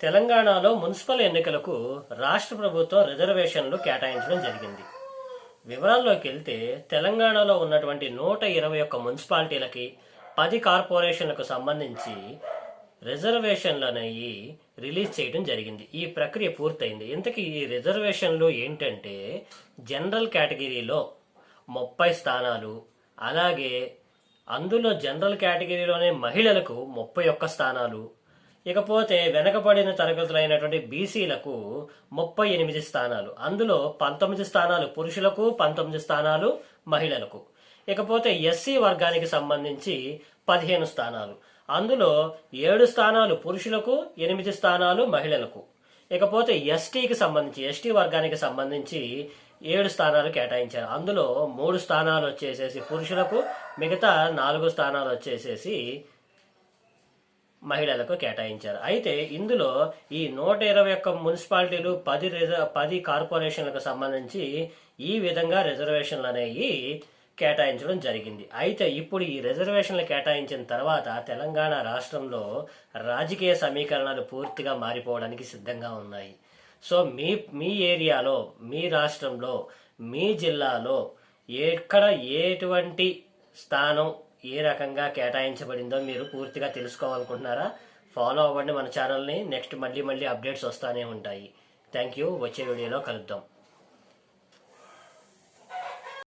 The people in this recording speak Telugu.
తెలంగాణలో మున్సిపల్ ఎన్నికలకు రాష్ట్ర ప్రభుత్వం రిజర్వేషన్లు కేటాయించడం జరిగింది. వివరాల్లోకి వెళ్తే తెలంగాణలో ఉన్నటువంటి నూట ఇరవై ఒక్క మున్సిపాలిటీలకి పది కార్పొరేషన్లకు సంబంధించి రిజర్వేషన్లు అనేవి రిలీజ్ చేయడం జరిగింది. ఈ ప్రక్రియ పూర్తయింది. ఇంతకీ ఈ రిజర్వేషన్లు ఏంటంటే జనరల్ కేటగిరీలో ముప్పై స్థానాలు అలాగే అందులో జనరల్ కేటగిరీలోనే మహిళలకు ముప్పై ఒక్క స్థానాలు ఇకపోతే వెనకబడిన తరగతులైనటువంటి బీసీలకు ముప్పై ఎనిమిది స్థానాలు. అందులో పంతొమ్మిది స్థానాలు పురుషులకు పంతొమ్మిది స్థానాలు మహిళలకు. ఇకపోతే ఎస్సీ వర్గానికి సంబంధించి పదిహేను స్థానాలు. అందులో ఏడు స్థానాలు పురుషులకు ఎనిమిది స్థానాలు మహిళలకు. ఇకపోతే ఎస్టీకి సంబంధించి ఎస్టీ వర్గానికి సంబంధించి ఏడు స్థానాలు కేటాయించారు. అందులో మూడు స్థానాలు వచ్చేసేసి పురుషులకు మిగతా నాలుగు స్థానాలు వచ్చేసేసి మహిళలకు కేటాయించారు. అయితే ఇందులో ఈ నూట ఇరవై ఒక్క మున్సిపాలిటీలు పది రిజ పది కార్పొరేషన్లకు సంబంధించి ఈ విధంగా రిజర్వేషన్లు అనేవి కేటాయించడం జరిగింది. అయితే ఇప్పుడు ఈ రిజర్వేషన్లు కేటాయించిన తర్వాత తెలంగాణ రాష్ట్రంలో రాజకీయ సమీకరణాలు పూర్తిగా మారిపోవడానికి సిద్ధంగా ఉన్నాయి. సో మీ మీ ఏరియాలో మీ రాష్ట్రంలో మీ జిల్లాలో ఎక్కడ ఎటువంటి స్థానం ఏ రకంగా కేటాయించబడిందో మీరు పూర్తిగా తెలుసుకోవాలనుకుంటున్నారా ఫాలో అవ్వండి మన ఛానల్ని నెక్స్ట్ మళ్ళీ మళ్ళీ అప్డేట్స్ వస్తూనే ఉంటాయి. థ్యాంక్ యూ వచ్చే వీడియోలో కలుద్దాం.